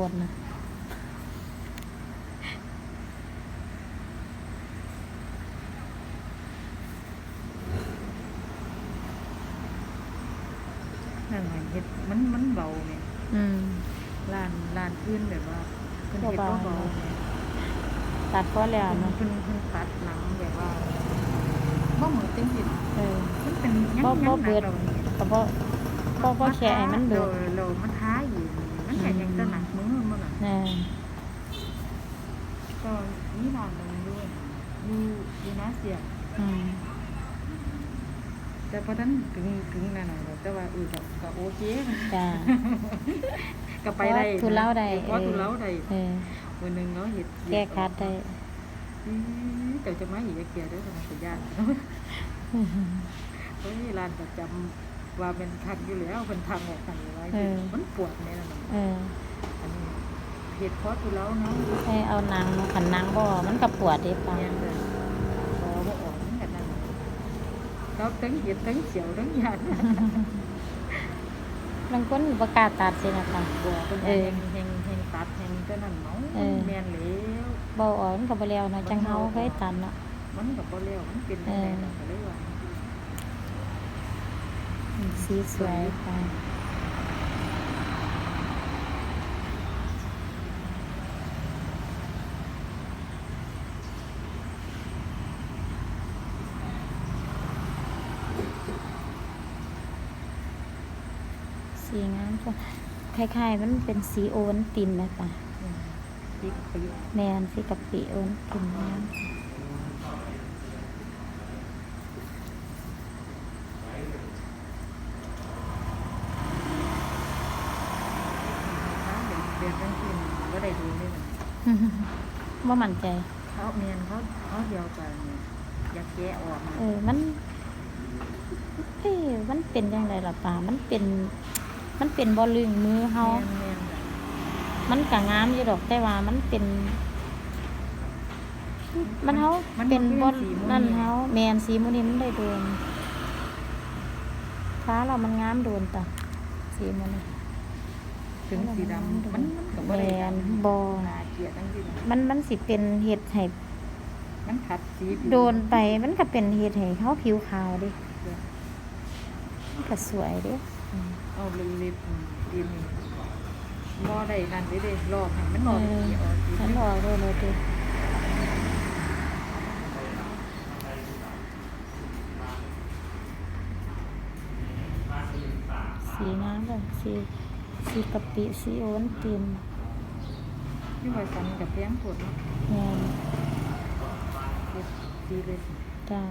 ปวดนะนั่นไงเฮ็ดมันมันเบาเนี่ยอืมร้านร้านอื่นแบบว่าเพิ่นเฮ็ดเบาบ่ๆเบาเนี่ยตัดก็แล้วเพิ่นเนาะเพิ่นเพิ่นตัดหนังแบบว่าบ่เหมือนจริงเออๆมันเป็นยังบ่ยังบ่หนัเบิดกเราเนี่ยก็บ่บ่บ่แค่ให้มันเบิดโโลมันท้าอยู่มันแค่ยังจะหนักมือมัน น่ะแน่ก็นี่ร้านนึงด้วยอยู่อยู่นาเซียอืมแต่พอนั้นถึงถึงนั่นน่ะแต่ว่าเออก็ก็โอเคจ้าก็ไปได้ทุเลาได้พอทุเลาได้เออวันหนึงเนาะเฮ็ดแก้คัดได้อืมแต่จะมาอีกจะเกลียดเด้อทำไมสัญญาณเฮ้ยร้านประจำว่าเป็นทักอยู่แล้วเป็นทางออกกันอยู่ไว้เออมันปวดเนี่ยนะมัน เอออันนี้เฮ็ดพอทุเลาเนาะให้เอาหนังขันหนังบ่มันก็ปวดเด้ปะเนี่ยเลยพอบ่ออกมันกันนั่นเขาตั้งเห็ดตั้งเสียวตั้งยานบางคนบ่กล้าตัดสินะคะบ่เป็นเอแหองแหงแหงตัดแหงก็นั่นเนาะเออแม่นแล้วบ่ออกมันก็บ่แล้วเนาะจังเฮาเคยตัดเนาะมันก็บ่แล้วมันเป็นจังได๋ก็เลยว่าสีสวยค่ะ สีงามจ้ะคล้ายๆ มันเป็นสีโอนตินเลยป่ะอืมปีกปีกแมนสีกับปีโอนตินงามเขาเห็นเดือนจังซี่บ่ได้ดูนี่น่ะว่ามั่นใจ เขาแม่นเขาเขาเดียวกันเนี่ยอยากแกะออกมาเออ มันเอ้ยมันเป็นยังไงล่ะป่ามันเป็น มันเป็นบอลลึงมือเฮาแม่นแม่นมันก็งามอยู่ดอกแต่ว่ามันเป็น มันเฮาเป็นบอลนั่นเฮาแมนสีมูนี่มันได้โดนฟ้าเรามันงามโดนต่ะสีมูนี่ถึงสีดำมันมันก็บ่แมได้นดำบอน่าเกลียดจังซี่น่ะมันมันสิเป็นเห็ดให้มันขัดสีผิวโดนไปมันก็เป็นเห็ดให้เขาผิวขาวเดิมันก็สวยเดิ เอาเล็บๆดินนี่บ่ได้นั่นเด้เด้รอบให้มันรอบสีออกสีฉันบอกเลยเลยดิสีน้ำแบบสีสีกะปิสีโอนตินนี่ไว่าสันกับแพงปวดเนาะแม่นดีเลยจ้า